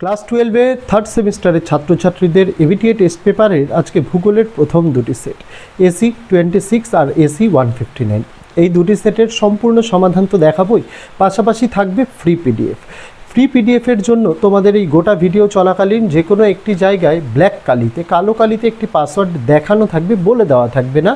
Class টুয়েলভে third সেমিস্টারের ছাত্রছাত্রীদের এভিটিএ টেস্ট পেপারের আজকে ভূগোলের প্রথম দুটি সেট, এসি টোয়েন্টি সিক্স আর এসি ওয়ান ফিফটি নাইন। এই দুটি সেটের সম্পূর্ণ সমাধান তো দেখাবই, পাশাপাশি থাকবে ফ্রি পিডিএফ। ফ্রি পিডিএফের জন্য তোমাদের এই গোটা ভিডিও চলাকালীন যে কোনো একটি জায়গায় ব্ল্যাক কালিতে, কালো কালিতে একটি পাসওয়ার্ড দেখানো থাকবে, বলে দেওয়া থাকবে না।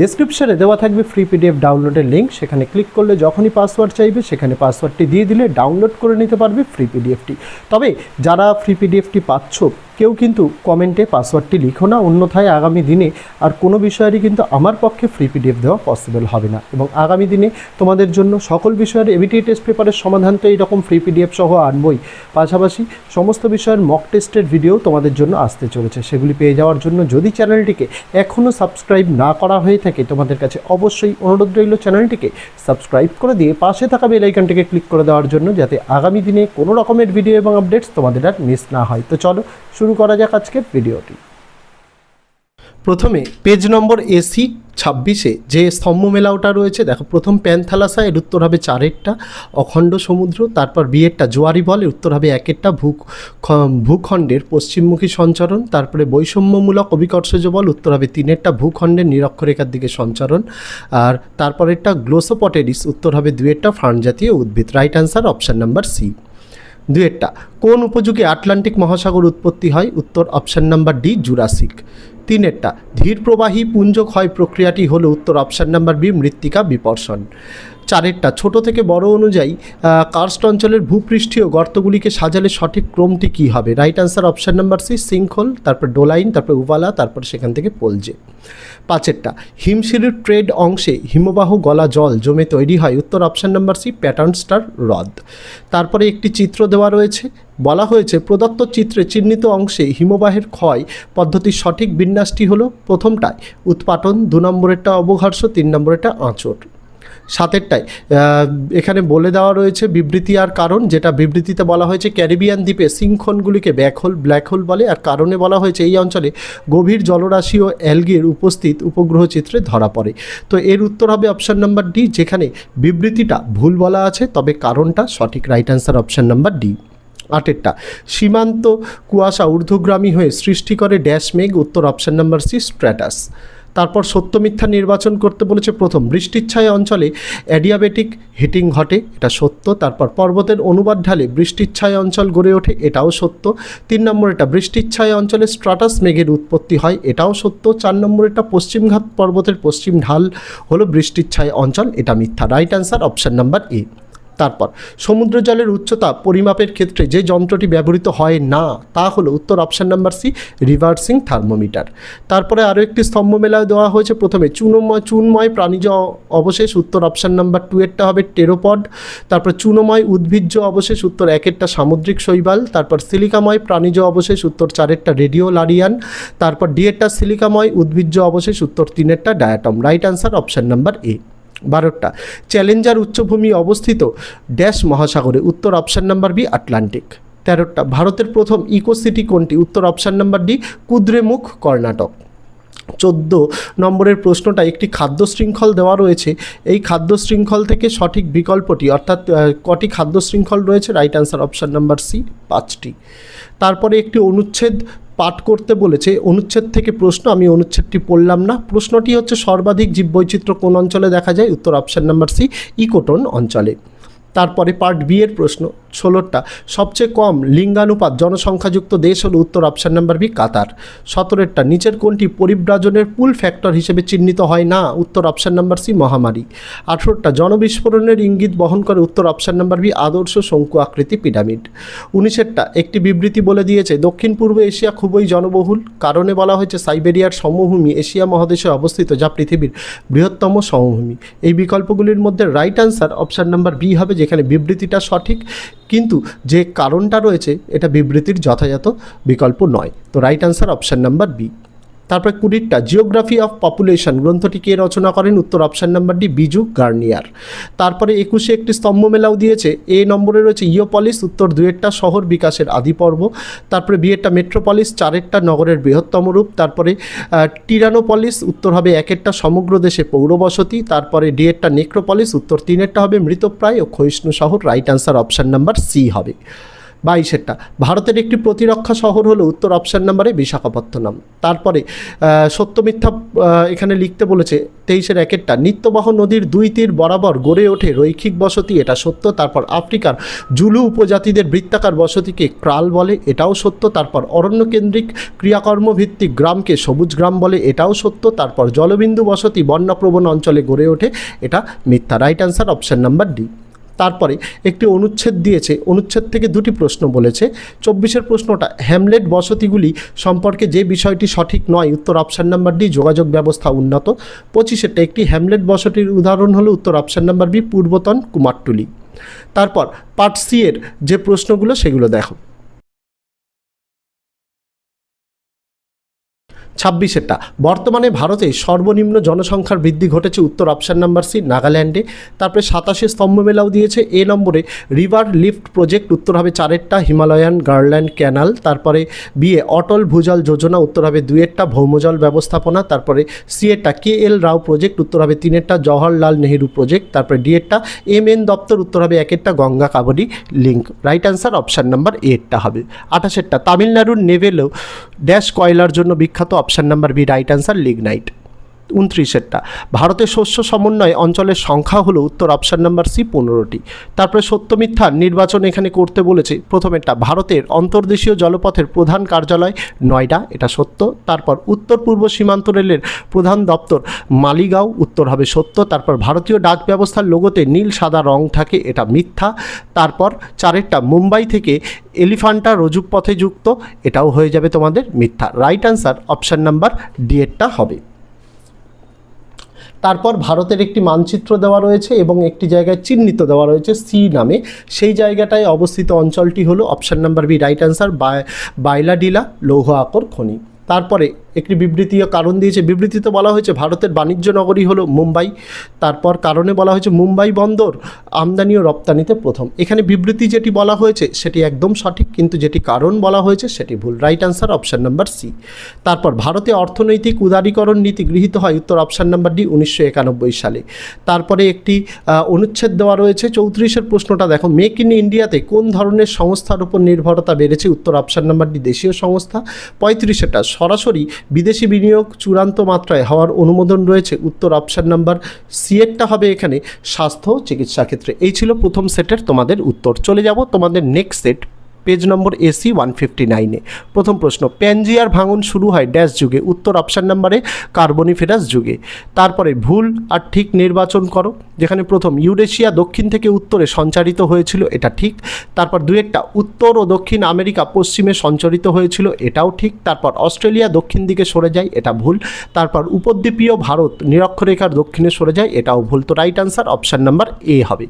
ডেসক্রিপশনে দেওয়া থাকবে ফ্রি পিডিএফ ডাউনলোডের লিঙ্ক সেখানে ক্লিক করলে যখনই পাসওয়ার্ড চাইবে, সেখানে পাসওয়ার্ডটি দিয়ে দিলে ডাউনলোড করে নিতে পারবে ফ্রি পিডিএফটি তবে যারা ফ্রি পিডিএফটি পাচ্ছ কেউ কিন্তু কমেন্টে পাসওয়ার্ডটি লিখো না, অন্যথায় আগামী দিনে আর কোনো বিষয়েরই কিন্তু আমার পক্ষে ফ্রি পিডিএফ দেওয়া পসিবল হবে না। এবং আগামী দিনে তোমাদের জন্য সকল বিষয়ের এবিটি টেস্ট পেপারের সমাধান তো এইরকম ফ্রি পিডিএফ সহ আনবই। পাশাপাশি সমস্ত বিষয়ের মক টেস্টের ভিডিও তোমাদের জন্য আসতে চলেছে। সেগুলি পেয়ে যাওয়ার জন্য যদি চ্যানেলটিকে এখনও সাবস্ক্রাইব না করা হয়ে থাকে, তোমাদের কাছে অবশ্যই অনুরোধ রইল চ্যানেলটিকে সাবস্ক্রাইব করে দিয়ে পাশে থাকা বেল আইকনটিকে ক্লিক করে দেওয়ার জন্য, যাতে আগামী দিনে কোনো রকমের ভিডিও এবং আপডেটস তোমাদের আর মিস না হয়। তো চলো, শুরু করা যাক আজকের ভিডিওটি। প্রথমে, পেজ নম্বর এসি ছাব্বিশে যে স্তম্ভ মেলাওটা রয়েছে, দেখো প্রথম প্যান্থালাসা, এর উত্তর হবে চারেরটা, অখণ্ড সমুদ্র, তারপর বিয়েরটা জোয়ারি বল, এর উত্তর হবে একেরটা ভূ ভূখণ্ডের পশ্চিমমুখী সঞ্চরণ, তারপরে বৈষম্যমূলক অবিকর্ষজ বল, উত্তর হবে তিনেরটা ভূখণ্ডের নিরক্ষরেখার দিকে সঞ্চরণ, আর তারপরেরটা গ্লোসোপটেরিস, উত্তর হবে দুয়েরটা ফার্ন জাতীয় উদ্ভিদ right answer option number C দুয়েরটা, কোন উপযোগে আটলান্টিক মহাসাগর উৎপত্তি হয়? উত্তর অপশান নাম্বার ডি, জুরাসিক। তিনেরটা ধীর প্রবাহী পুঞ্জ ক্ষয় প্রক্রিয়াটি হলো উত্তর অপশান নাম্বার বি, মৃত্তিকা বিপর্ষণ। চারেরটা। ছোট থেকে বড় অনুযায়ী কার্স্ট অঞ্চলের ভূপৃষ্ঠীয় গর্তগুলিকে সাজালে সঠিক ক্রমটি কী হবে? Right answer option number C sinkhole তারপর ডোলাইন তারপর উভালা তারপর সেখান থেকে পলজে পাঁচেরটা, হিমশিরির ট্রেড অংশে হিমবাহ গলা জল জমে তৈরি হয়। উত্তর option number C pattern star হ্রদ। তারপরে একটি চিত্র দেওয়া রয়েছে। বলা হয়েছে, প্রদত্ত চিত্রে চিহ্নিত অংশে হিমবাহের ক্ষয় পদ্ধতির সঠিক বিন্যাসটি হলো, প্রথমটায় উৎপাটন, দু নম্বরেরটা অবঘর্ষ, তিন নম্বরেরটা আঁচড়। সাতেরটায়। এখানে বলে দেওয়া রয়েছে বিবৃতি আর কারণ, যেটা বিবৃতিতে বলা হয়েছে, ক্যারিবিয়ান দ্বীপে সিংখনগুলিকে ব্যাক হোল, ব্ল্যাক হোল বলে, আর কারণে বলা হয়েছে এই অঞ্চলে গভীর জলরাশি ও অ্যালগির উপস্থিত উপগ্রহ চিত্রে ধরা পড়ে। তো এর উত্তর হবে অপশান নাম্বার ডি, যেখানে বিবৃতিটা ভুল বলা আছে, তবে কারণটা সঠিক right answer option number D. আটেরটা, সীমান্ত কুয়াশা ঊর্ধ্বগ্রামী হয়ে সৃষ্টি করে ড্যাশ মেঘ, উত্তর অপশান নাম্বার সি, স্ট্র্যাটাস। তারপর সত্য মিথ্যা নির্বাচন করতে বলেছে প্রথম। বৃষ্টির ছায়া অঞ্চলে অ্যাডিয়াবেটিক হিটিং ঘটে, এটা সত্য। তারপর পর্বতের অনুবাদ ঢালে বৃষ্টির ছায়া অঞ্চল গড়ে ওঠে, এটাও সত্য। তিন নম্বর, এটা বৃষ্টির ছায়া অঞ্চলে স্ট্রাটাস মেঘের উৎপত্তি হয়, এটাও সত্য। চার নম্বর, এটা পশ্চিমঘাট পর্বতের পশ্চিম ঢাল হলো বৃষ্টির ছায়া অঞ্চল, এটা মিথ্যা। Right answer option number A. তারপর, সমুদ্র জলের উচ্চতা পরিমাপের ক্ষেত্রে যে যন্ত্রটি ব্যবহৃত হয় না, তা হলো উত্তর option number C reversing thermometer. তারপরে আরও একটি স্তম্ভ মেলায় দেওয়া হয়েছে। প্রথমে চুনময় চুনময় প্রাণীজ অবশেষ, উত্তর অপশান নাম্বার টু এরটা হবে টেরোপড। তারপর চুনময়, উদ্ভিজ্জ অবশেষ, উত্তর একেরটা সামুদ্রিক শৈবাল। তারপর সিলিকাময় প্রাণীজ অবশেষ, উত্তর চারেরটা রেডিও লারিয়ান। তারপর ডিএরটা সিলিকাময়, উদ্ভিজ্জ অবশেষ, উত্তর তিনেরটা diatom. Right answer option number A. বারোটা। চ্যালেঞ্জার উচ্চভূমি অবস্থিত ড্যাশ মহাসাগরে, উত্তর অপশান নাম্বার বি আটলান্টিক। তেরোটা, ভারতের প্রথম ইকো সিটি কোনটি? উত্তর option number D, Kudremukh, Karnataka. চোদ্দ নম্বরের প্রশ্নটা, একটি খাদ্য শৃঙ্খল দেওয়া রয়েছে। এই খাদ্য শৃঙ্খল থেকে সঠিক বিকল্পটি, অর্থাৎ কটি খাদ্য শৃঙ্খল রয়েছে? Right answer option number C, পাঁচটি। তারপরে একটি অনুচ্ছেদ পাঠ করতে বলেছে, অনুচ্ছেদ থেকে প্রশ্ন, আমি অনুচ্ছেদটি পড়লাম না। প্রশ্নটি হচ্ছে সর্বাধিক জীববৈচিত্র্য কোন অঞ্চলে দেখা যায়? উত্তর অপশান নাম্বার সি, ইকোটন অঞ্চলে। তারপরে পার্ট বি এর প্রশ্ন ষোলোটা সবচেয়ে কম লিঙ্গানুপাত জনসংখ্যাযুক্ত দেশ হলো উত্তর অপশান নাম্বার বি কাতার। সতেরোটা নিচের কোনটি পরিব্রাজনের পুল ফ্যাক্টর হিসেবে চিহ্নিত হয় না? উত্তর অপশান নাম্বার সি মহামারী। আঠেরোটা জনবিস্ফোরণের ইঙ্গিত বহন করে উত্তর অপশান নাম্বার বি আদর্শ শঙ্কু আকৃতি পিরামিড। উনিশেরটা, একটি বিবৃতি বলে দিয়েছে, দক্ষিণ পূর্ব এশিয়া খুবই জনবহুল। কারণে বলা হয়েছে, সাইবেরিয়ার সমভূমি এশিয়া মহাদেশে অবস্থিত, যা পৃথিবীর বৃহত্তম সমভূমি। এই বিকল্পগুলির মধ্যে right answer option number B হবে যেখানে বিবৃতিটা সঠিক, কিন্তু যে কারণটা রয়েছে, এটা বিবৃতির যথাযথ বিকল্প নয়। তো right answer option number B তারপরে কুড়িটা। জিওগ্রাফি অফ পপুলেশন গ্রন্থটি কে রচনা করেন উত্তর অপশান নাম্বারটি বিজু গার্নিয়ার। তারপরে একুশে একটি স্তম্ভ মেলাও দিয়েছে। এ নম্বরে রয়েছে ইয়োপলিস, উত্তর দুয়েরটা শহর বিকাশের আদি পর্ব। তারপরে বিয়েরটা মেট্রোপলিস, চারেরটা নগরের বৃহত্তম রূপ। তারপরে টিরানোপলিস, উত্তর হবে একেরটা সমগ্র দেশে পৌরবসতি। তারপরে ডিয়েরটা নেক্রোপলিস, উত্তর তিনেরটা হবে মৃতপ্রায় ও ক্ষয়িষ্ণু শহর। Right answer option number C হবে। বাইশেরটা। ভারতের একটি প্রতিরক্ষা শহর হলো উত্তর অপশান নাম্বারে বিশাখাপত্তনম। তারপরে সত্য মিথ্যা এখানে লিখতে বলেছে, তেইশের একেরটা, নিত্যবাহ নদীর দুই তীর বরাবর গড়ে ওঠে রৈখিক বসতি, এটা সত্য। তারপর আফ্রিকার জুলু উপজাতিদের বৃত্তাকার বসতিকে ক্রাল বলে, এটাও সত্য। তারপর অরণ্য কেন্দ্রিক ক্রিয়াকর্ম ভিত্তিক গ্রামকে সবুজ গ্রাম বলে, এটাও সত্য। তারপর জলবিন্দু বসতি বন্যাপ্রবণ অঞ্চলে গড়ে ওঠে, এটা মিথ্যা। Right answer option number D. তারপরে একটি অনুচ্ছেদ দিয়েছে। অনুচ্ছেদ থেকে দুটি প্রশ্ন বলেছে। চব্বিশের প্রশ্নটা, হ্যামলেট বসতিগুলি সম্পর্কে যে বিষয়টি সঠিক নয়, উত্তর অপশান নাম্বার ডি, যোগাযোগ ব্যবস্থা উন্নত। পঁচিশেরটা, একটি হ্যামলেট বসতির উদাহরণ হলো উত্তর অপশান নাম্বার বি, পূর্বতন কুমারটুলি। তারপর, পার্ট সি এর যে প্রশ্নগুলো, সেগুলো দেখো। ছাব্বিশেরটা। বর্তমানে ভারতে সর্বনিম্ন জনসংখ্যার বৃদ্ধি ঘটেছে উত্তর অপশান নাম্বার সি, নাগাল্যান্ডে। তারপরে সাতাশে স্তম্ভ মেলাও দিয়েছে। এ নম্বরে রিভার লিফট প্রজেক্ট, উত্তর হবে চারেরটা। হিমালয়ান গার্ল্যান্ড ক্যানাল, তারপরে বিয়ে অটল ভূজল যোজনা, উত্তর হবে দুয়েরটা ভৌমজল ব্যবস্থাপনা, তারপরে সি এরটা। কে এল রাও প্রজেক্ট, উত্তর হবে তিনেরটা। জওহরলাল নেহেরু প্রজেক্ট, তারপরে ডি এরটা। এম এন দপ্তর, উত্তর হবে একেরটা। Ganga kabaddi link. Right answer option number এরটা হবে। আঠাশেরটা। তামিলনাড়ুর নেভেলেও ড্যাশ কয়লার জন্য বিখ্যাত option number B right answer lignite উনত্রিশেরটা। ভারতের শস্য সমন্বয় অঞ্চলের সংখ্যা হলো উত্তর অপশান নাম্বার সি পনেরোটি। তারপরে সত্য মিথ্যা নির্বাচন এখানে করতে বলেছে। প্রথমেরটা, ভারতের অন্তর্দেশীয় জলপথের প্রধান কার্যালয় নয়ডা, এটা সত্য। তারপর উত্তর পূর্ব সীমান্ত রেলের প্রধান দপ্তর মালিগাঁও, উত্তর হবে সত্য। তারপর ভারতীয় ডাক ব্যবস্থার লোগোতে নীল, সাদা রং থাকে, এটা মিথ্যা। তারপর চারেরটা, মুম্বাই থেকে এলিফান্টা রজুক পথে যুক্ত, এটাও হয়ে যাবে তোমাদের মিথ্যা। Right answer option number D এরটা হবে। তারপর ভারতের একটি মানচিত্র দেওয়া রয়েছে এবং একটি জায়গায় চিহ্নিত দেওয়া রয়েছে সি নামে। সেই জায়গাটায় অবস্থিত অঞ্চলটি হলো option number B, right answer Bailadila, লৌহ আকর, খনি। তারপরে একটি বিবৃতিও কারণ দিয়েছে। বিবৃতিতে বলা হয়েছে, ভারতের বাণিজ্য নগরী হলো মুম্বাই। তারপর কারণে বলা হয়েছে, মুম্বাই বন্দর আমদানি ও রপ্তানিতে প্রথম। এখানে বিবৃতি যেটি বলা হয়েছে, সেটি একদম সঠিক, কিন্তু যেটি কারণ বলা হয়েছে, সেটি ভুল। Right answer option number C তারপর, ভারতে অর্থনৈতিক উদারীকরণ নীতি গৃহীত হয়, উত্তর অপশান নাম্বার ডি উনিশশো একানব্বই সালে। তারপরে একটি অনুচ্ছেদ দেওয়া রয়েছে, চৌত্রিশের প্রশ্নটা দেখো মেক ইন ইন্ডিয়াতে কোন ধরনের সংস্থার উপর নির্ভরতা বেড়েছে? উত্তর অপশান নাম্বার ডি দেশীয় সংস্থা। পঁয়ত্রিশেরটা, সরাসরি বিদেশি বিনিয়োগ চূড়ান্ত মাত্রায় হওয়ার অনুমোদন রয়েছে। উত্তর অপশান নাম্বার সি এরটা হবে এখানে স্বাস্থ্য, চিকিৎসা ক্ষেত্রে। এই ছিল প্রথম সেটের তোমাদের উত্তর। চলে যাব তোমাদের next set page number AC one fifty নাইনে প্রথম প্রশ্ন, প্যানজিয়ার ভাঙন শুরু হয় ড্যাশ যুগে, উত্তর অপশান নাম্বারে, কার্বনিফেরাস যুগে। তারপরে ভুল আর ঠিক নির্বাচন করো, যেখানে প্রথম ইউরেশিয়া দক্ষিণ থেকে উত্তরে সঞ্চারিত হয়েছিল, এটা ঠিক। তারপর দু একটা, উত্তর ও দক্ষিণ আমেরিকা পশ্চিমে সঞ্চারিত হয়েছিল, এটাও ঠিক। তারপর অস্ট্রেলিয়া দক্ষিণ দিকে সরে যায়, এটা ভুল। তারপর উপদ্বীপীয় ভারত নিরক্ষরেখার দক্ষিণে সরে যায়, এটাও ভুল। তো right answer option number A হবে।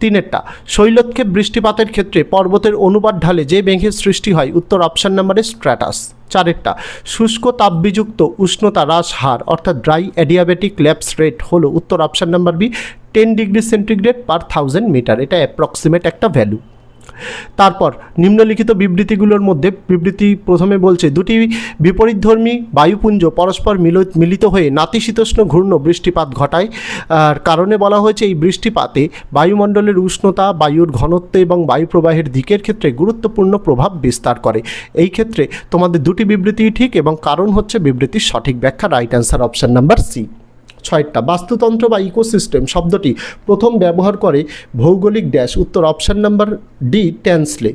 তিনেরটা। শৈলতকে বৃষ্টিপাতের ক্ষেত্রে পর্বতের অনুবাদ ঢালে যে মেঘের সৃষ্টি হয়, উত্তর অপশান নাম্বারে স্ট্র্যাটাস। চারেরটা, শুষ্ক তাপবিযুক্ত উষ্ণতা হ্রাস হার, অর্থাৎ ড্রাই অ্যাডিয়াবেটিক ল্যাপস রেট হল উত্তর option number B, ten degree centigrade per thousand metre. এটা অ্যাপ্রক্সিমেট একটা ভ্যালু তারপর নিম্নলিখিত বিবৃতিগুলোর মধ্যে বিবৃতি প্রথমে বলছে, দুটি বিপরীতধর্মী বায়ুপুঞ্জ পরস্পর মিল- মিলিত হয়ে নাতিশীতোষ্ণ ঘূর্ণ বৃষ্টিপাত ঘটায়। আর কারণে বলা হয়েছে, এই বৃষ্টিপাতে বায়ুমণ্ডলের উষ্ণতা, বায়ুর ঘনত্ব এবং বায়ু প্রবাহের দিকের ক্ষেত্রে গুরুত্বপূর্ণ প্রভাব বিস্তার করে। এই ক্ষেত্রে তোমাদের দুটি বিবৃতিই ঠিক এবং কারণ হচ্ছে বিবৃতির সঠিক ব্যাখ্যা। Right answer option number C ছয়টা। বাস্তুতন্ত্র বা ইকোসিস্টেম শব্দটি প্রথম ব্যবহার করে ভৌগোলিক ড্যাশ, উত্তর অপশান নাম্বার ডি ট্যান্সলে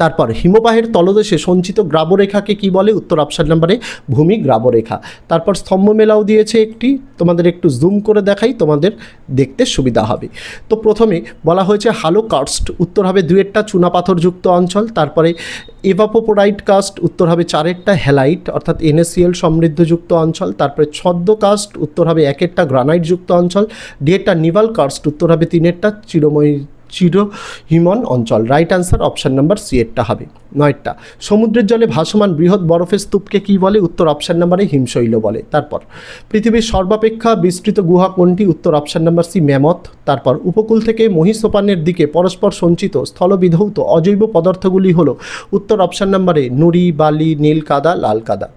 তারপর হিমবাহের তলদেশে সঞ্চিত গ্রাবরেখাকে কি বলে? উত্তর অপশান নাম্বারে ভূমি গ্রাবরেখা। তারপর স্তম্ভ মেলাও দিয়েছে একটি। তোমাদের একটু জুম করে দেখাই, তোমাদের দেখতে সুবিধা হবে। তো প্রথমে বলা হয়েছে হালো কাস্ট উত্তর হবে দুয়েরটা চুনাপাথরযুক্ত অঞ্চল, তারপরে এভাপোপোরাইট কাস্ট উত্তর হবে চারেরটা হ্যালাইট অর্থাৎ এনএসিএল সমৃদ্ধযুক্ত অঞ্চল, তারপরে ছদ্ম কাস্ট উত্তর হবে একেরটা গ্রানাইটযুক্ত অঞ্চল ডিয়েরটা নিভাল কাস্ট উত্তর হবে তিনেরটা চিরময়ী চির হিমন অঞ্চল। Right answer option number C এরটা হবে। নয়টা, সমুদ্রের জলে ভাসমান বৃহৎ বরফের স্তূপকে কী বলে? উত্তর অপশান নাম্বারে হিমশৈল বলে। তারপর, পৃথিবীর সর্বাপেক্ষা বিস্তৃত গুহা কোনটি? উত্তর অপশান নাম্বার সি ম্যামথ তারপর, উপকূল থেকে মহিষোপানের দিকে পরস্পর সঞ্চিত স্থলবিধৌত অজৈব পদার্থগুলি হলো, উত্তর অপশান নাম্বারে নুড়ি, বালি, নীল কাদা, লাল কাদা।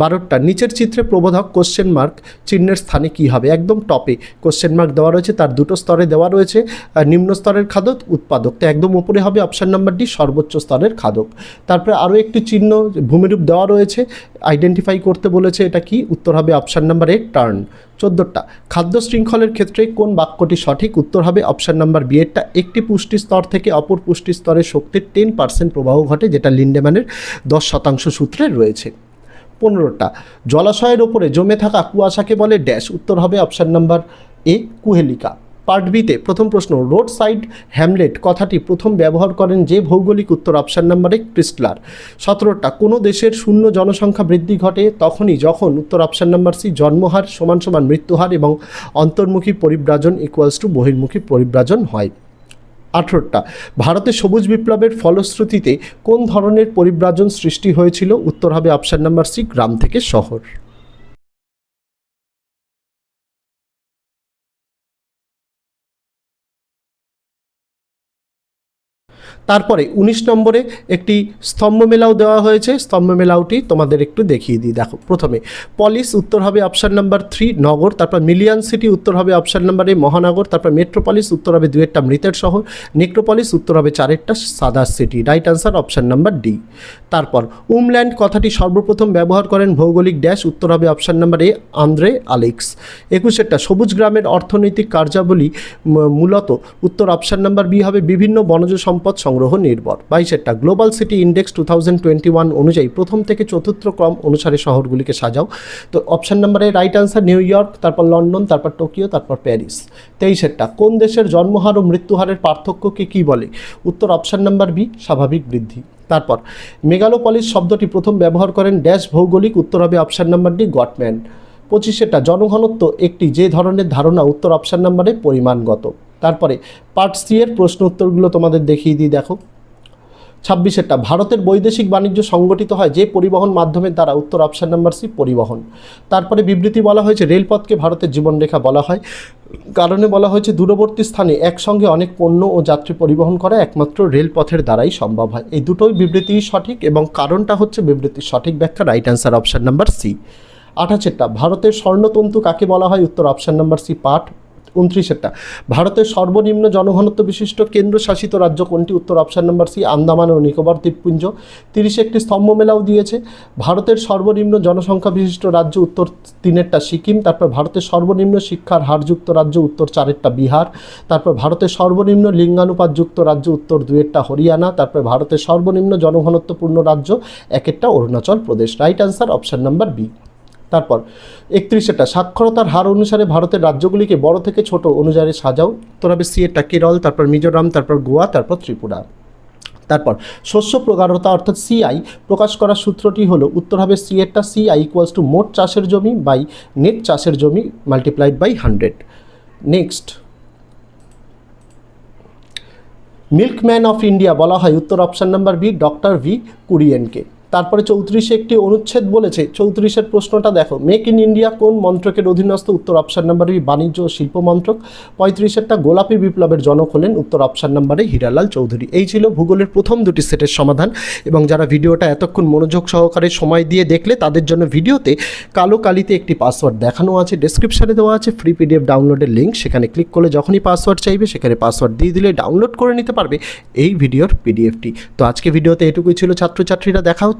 বারোটা। নিচের চিত্রে প্রবোধক কোশ্চেন মার্ক চিহ্নের স্থানে কি হবে? একদম টপে কোশ্চেন মার্ক দেওয়া রয়েছে, তার দুটো স্তরে দেওয়া রয়েছে নিম্ন স্তরের খাদক, উৎপাদক। তো একদম উপরে হবে অপশান নাম্বার ডি সর্বোচ্চ স্তরের খাদক। তারপরে আরও একটি চিহ্ন ভূমিরূপ দেওয়া রয়েছে আইডেন্টিফাই করতে বলেছে এটা কি? উত্তর হবে অপশান নাম্বার এ টার্ন চোদ্দোটা, খাদ্য শৃঙ্খলের ক্ষেত্রে কোন বাক্যটি সঠিক? উত্তর হবে অপশান নাম্বার বি এরটা একটি পুষ্টি স্তর থেকে অপর পুষ্টি স্তরের শক্তির টেন পার্সেন্ট প্রবাহ ঘটে, যেটা লিন্ডেম্যানের দশ শতাংশ সূত্রে রয়েছে। পনেরোটা। জলাশয়ের ওপরে জমে থাকা কুয়াশাকে বলে ড্যাশ। উত্তর হবে অপশান নাম্বার এ, কুহেলিকা। পার্ট বিতে প্রথম প্রশ্ন রোড সাইড হ্যামলেট কথাটি প্রথম ব্যবহার করেন যে ভৌগোলিক উত্তর অপশান নাম্বারে ক্রিস্টলার। সতেরোটা, কোনো দেশের শূন্য জনসংখ্যা বৃদ্ধি ঘটে তখনই যখন উত্তর অপশান নাম্বার সি, জন্মহার সমান সমান মৃত্যুহার এবং অন্তর্মুখী পরিব্রাজন ইকুয়ালস টু বহির্মুখী পরিব্রাজন হয়। আঠেরোটা। ভারতে সবুজ বিপ্লবের ফলশ্রুতিতে কোন ধরনের পরিব্রাজন সৃষ্টি হয়েছিল? উত্তর হবে অপশান নাম্বার সি, গ্রাম থেকে শহর। তারপরে উনিশ নম্বরে একটি স্তম্ভ মেলাও দেওয়া হয়েছে। স্তম্ভ মেলাওটি তোমাদের একটু দেখিয়ে দিই। দেখো, প্রথমে পলিস উত্তর হবে অপশান নাম্বার থ্রি, নগর, তারপর মিলিয়ন সিটি উত্তর হবে অপশান নাম্বার এ, মহানগর, তারপর মেট্রোপলিস উত্তর হবে দুয়েরটা মৃতের শহর, নেক্রোপলিস উত্তর হবে চারেরটা সাদা city, right answer option number D. তারপর উমল্যান্ড কথাটি সর্বপ্রথম ব্যবহার করেন ভৌগোলিক ড্যাশ, উত্তর হবে option number A, Andre Alex. একুশেরটা, সবুজ গ্রামের অর্থনৈতিক কার্যাবলী মূলত উত্তর অপশান নাম্বার বি হবে বিভিন্ন বনজ সম্পদ সংগ্রহ নির্ভর। বাইশেরটা global city index two thousand twenty one অনুযায়ী প্রথম থেকে চতুর্থ ক্রম অনুসারে শহরগুলিকে সাজাও। তো অপশান নাম্বারে রাইট আনসার নিউ ইয়র্ক তারপর লন্ডন তারপর টোকিও তারপর প্যারিস তেইশেরটা, কোন দেশের জন্মহার ও মৃত্যুহারের পার্থক্যকে কী বলে? উত্তর অপশান নাম্বার বি স্বাভাবিক বৃদ্ধি। তারপর, মেগালোপলিস শব্দটি প্রথম ব্যবহার করেন ড্যাশ ভৌগোলিক, উত্তর হবে অপশান নাম্বার ডি গটম্যান। পঁচিশেটা জনঘনত্ব একটি যে ধরনের ধারণা, উত্তর অপশান নাম্বারে পরিমাণগত। তারপরে পার্ট সি এর প্রশ্ন উত্তরগুলো তোমাদের দেখিয়ে দিই, দেখো। ছাব্বিশেরটা, ভারতের বৈদেশিক বাণিজ্য সংগঠিত হয় যে পরিবহন মাধ্যমের দ্বারা, উত্তর অপশান নাম্বার সি পরিবহন। তারপরে বিবৃতি বলা হয়েছে, রেলপথকে ভারতের জীবনরেখা বলা হয়। কারণে বলা হয়েছে, দূরবর্তী স্থানে একসঙ্গে অনেক পণ্য ও যাত্রী পরিবহন করা একমাত্র রেলপথের দ্বারাই সম্ভব হয়। এই দুটোই বিবৃতিই সঠিক এবং কারণটা হচ্ছে বিবৃতির সঠিক ব্যাখ্যা right answer option number C আঠাশেরটা, ভারতের স্বর্ণতন্তু কাকে বলা হয়? উত্তর অপশান নাম্বার সি পাঠ উনত্রিশেরটা। ভারতের সর্বনিম্ন জনঘনত্ব বিশিষ্ট কেন্দ্রশাসিত রাজ্য কোনটি? উত্তর অপশান নাম্বার সি, আন্দামান ও নিকোবর দ্বীপপুঞ্জ। তিরিশে একটি স্তম্ভ মেলাও দিয়েছে। ভারতের সর্বনিম্ন জনসংখ্যা বিশিষ্ট রাজ্য উত্তর তিনেরটা সিকিম, তারপর ভারতের সর্বনিম্ন শিক্ষার হারযুক্ত রাজ্য উত্তর চারেরটা বিহার, তারপর ভারতের সর্বনিম্ন লিঙ্গানুপাতযুক্ত রাজ্য উত্তর দুয়েরটা হরিয়ানা, তারপর ভারতের সর্বনিম্ন জনঘনত্বপূর্ণ রাজ্য একেরটা Arunachal Pradesh. Right answer option number B. তারপর একত্রিশেটা সাক্ষরতার হার অনুসারে ভারতের রাজ্যগুলিকে বড় থেকে ছোট অনুযায়ী সাজাও। উত্তর হবে সি এরটা কেরল, তারপর মিজোরাম, তারপর গোয়া, তারপর ত্রিপুরা। তারপর, শস্য প্রগাঢ়তা অর্থাৎ সিআই প্রকাশ করার সূত্রটি হলো, উত্তর হবে সি এরটা সিআই ইকুয়ালস টু মোট চাষের জমি বাই নেট চাষের জমি multiplied by hundred next milkman of India বলা হয়, উত্তর option number B doctor V কুরিয়েনকে। তারপরে চৌত্রিশে একটি অনুচ্ছেদ বলেছে, চৌত্রিশের প্রশ্নটা দেখো, মেক ইন ইন্ডিয়া কোন মন্ত্রকের অধীনস্থ? উত্তর অপশান নাম্বার বি, বাণিজ্য ও শিল্প মন্ত্রক। পঁয়ত্রিশেরটা গোলাপি বিপ্লবের জনক হলেন, উত্তর অপশান নাম্বারে হীরালাল চৌধুরী। এই ছিল ভূগোলের প্রথম দুটি সেটের সমাধান, এবং যারা ভিডিওটা এতক্ষণ মনোযোগ সহকারে সময় দিয়ে দেখলে, তাদের জন্য ভিডিওতে কালো কালিতে একটি পাসওয়ার্ড দেখানো আছে, ডেসক্রিপশানে দেওয়া আছে, ফ্রি পিডিএফ ডাউনলোডের লিঙ্ক সেখানে ক্লিক করলে যখনই পাসওয়ার্ড চাইবে, সেখানে পাসওয়ার্ড দিয়ে দিলে ডাউনলোড করে নিতে পারবে এই ভিডিওর পিডিএফটি। তো আজকে ভিডিওতে এটুকুই ছিল, ছাত্রছাত্রীরা দেখা